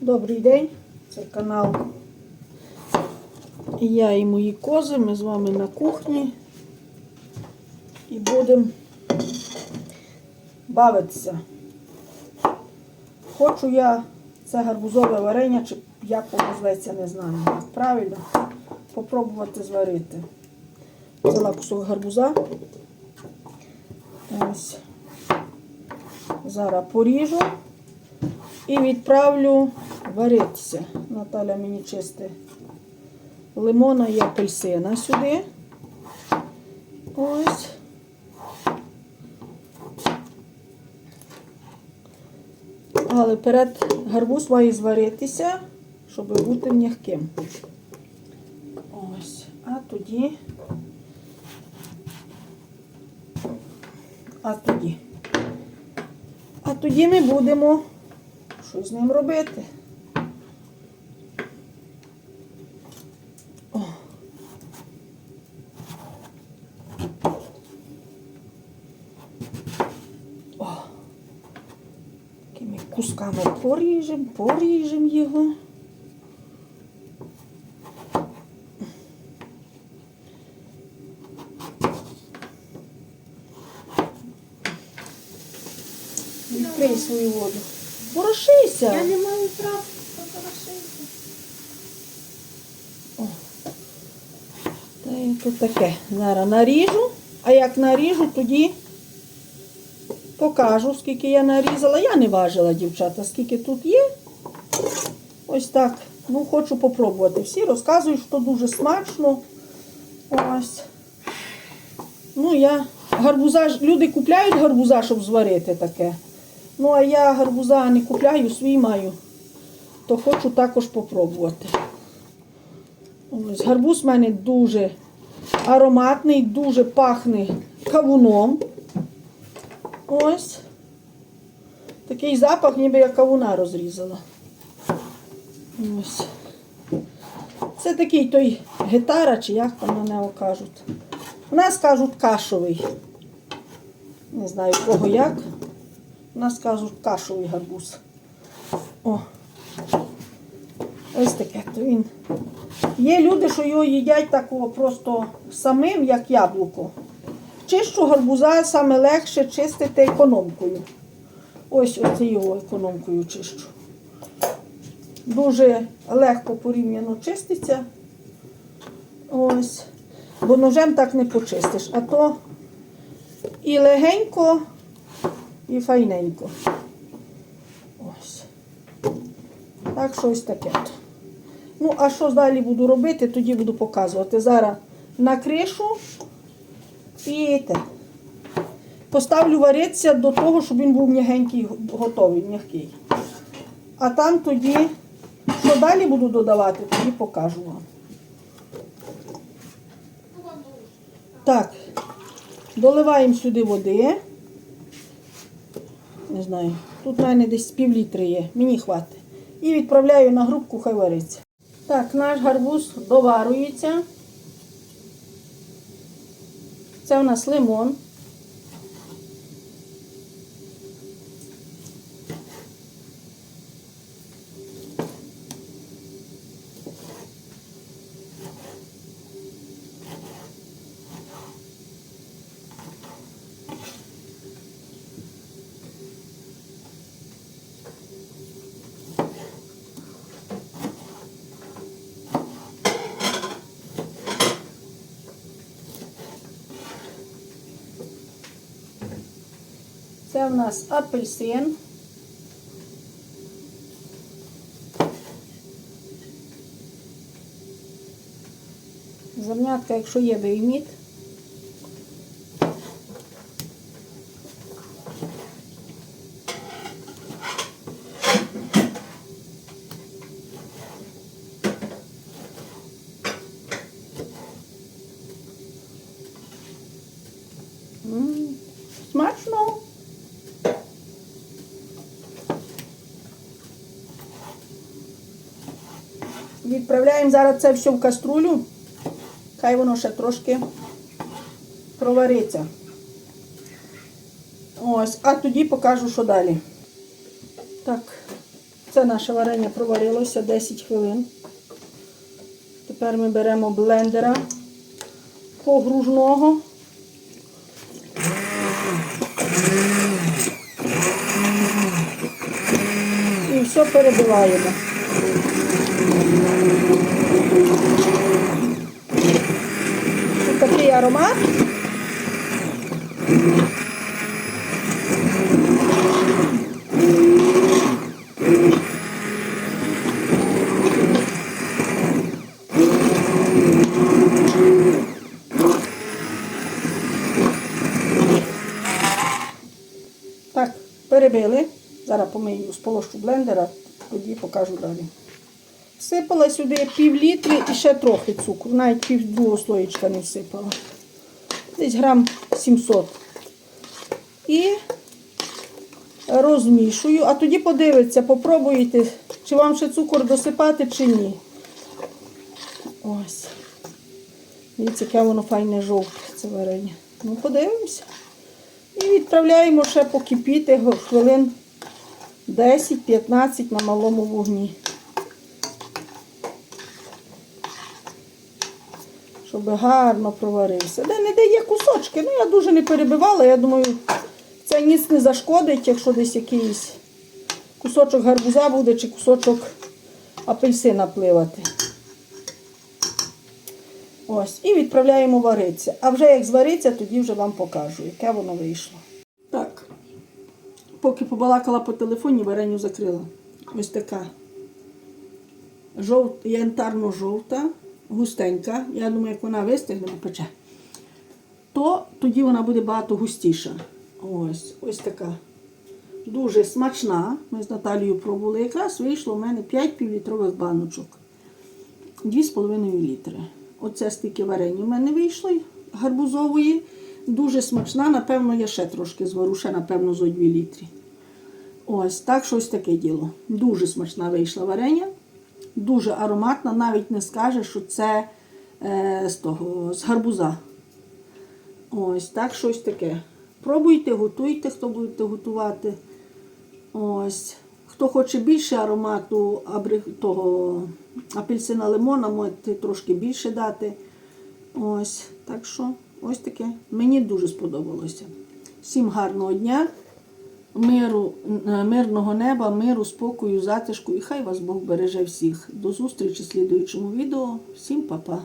Добрий день, це канал Я і мої кози. Ми з вами на кухні і будемо бавитися. Хочу я це гарбузове варення, чи як воно зветься, не знаю. Правильно? Попробувати зварити. Взяла кусок гарбуза. Ось. Зараз поріжу і відправлю варитися. Наталя мені чисте лимона і апельсина сюди. Ось. Але перед гарбуз має зваритися, щоб бути м'яким. Ось. А тоді. А тоді. А тоді ми будемо щось з ним робити. О. О. Такими кусками поріжемо, поріжемо його. Відкрий свою воду. Порошися. Я не маю права покрошити. Та й тут таке. Зараз наріжу, а як наріжу, тоді покажу, скільки я нарізала. Я не важила, дівчата, скільки тут є. Ось так. Ну, хочу попробувати. Всі розказують, що дуже смачно. Ось. Ну, я гарбуза, люди купляють гарбуза, щоб зварити таке. Ну, а я гарбуза не купляю, свій маю. То хочу також попробувати. Ось, гарбуз в мене дуже ароматний, дуже пахне кавуном. Ось. Такий запах, ніби я кавуна розрізала. Ось. Це такий той гитара, чи як там на нього кажуть. У нас кажуть кашовий. Не знаю кого як. У нас кажуть кашовий гарбуз. О. Ось таке. То він. Є люди, що його їдять такого просто самим, як яблуко. Чищу гарбуза саме легше чистити економкою. Ось оце його економкою чищу. Дуже легко порівняно чиститься. Ось. Бо ножем так не почистиш. А то і легенько, і файненько. Ось. Так, щось таке. -то. Ну, а що далі буду робити, тоді буду показувати. Зараз на кришу і те. Поставлю варитися до того, щоб він був м'ягенький, готовий, м'який. А там тоді, що далі буду додавати, тоді покажу вам. Так, доливаємо сюди води. Не знаю, тут мене десь пів літри є, мені хватить. І відправляю на грубку, хай вариться. Так, наш гарбуз доварюється. Це у нас лимон. Це у нас апельсин. Зернятка, якщо є, вийміть. М, Смачно. Відправляємо зараз це все в каструлю. Хай воно ще трошки провариться. Ось, а тоді покажу, що далі. Так, це наше варення проварилося 10 хвилин. Тепер ми беремо блендера погружного. І все перебиваємо. Тут такий аромат. Так, перебили. Зараз помию з полощу блендера, тоді покажу далі. Всипала сюди пів літри і ще трохи цукру. Навіть пів другого слоєчка не всипала. Десь грам 700. І розмішую, а тоді подивиться, попробуйте, чи вам ще цукор досипати, чи ні. Ось. Дивіться, яке воно файне жовте, це варення. Ну, подивимося. І відправляємо ще покипіти хвилин 10-15 на малому вогні. Щоб гарно проварився. Де не де є кусочки. Ну, я дуже не перебивала. Я думаю, це ніц не зашкодить, якщо десь якийсь кусочок гарбуза буде чи кусочок апельсина пливати. Ось, і відправляємо варитися. А вже як звариться, тоді вже вам покажу, яке воно вийшло. Так. Поки побалакала по телефоні, вареню закрила. Ось така. Жовт, янтарно-жовта, густенька. Я думаю, як вона вистигне, пече, то тоді вона буде багато густіша. Ось, ось така. Дуже смачна. Ми з Наталією пробували. Якраз вийшло у мене 5 півлітрових баночок. 2,5 літри. Оце стільки варення в мене вийшло гарбузової. Дуже смачна. Напевно, я ще трошки звару, ще, напевно, зо 2 літрі. Ось, так щось таке діло. Дуже смачна вийшла варення. Дуже ароматна, навіть не скаже, що це е, з того, з гарбуза. Ось, так щось таке. Пробуйте, готуйте, хто будете готувати. Ось. Хто хоче більше аромату того апельсина лимона, можете трошки більше дати. Ось. Так що, ось таке. Мені дуже сподобалося. Всім гарного дня, миру, е, мирного неба, миру, спокою, затишку і хай вас Бог береже всіх. До зустрічі в слідуючому відео. Всім па-па.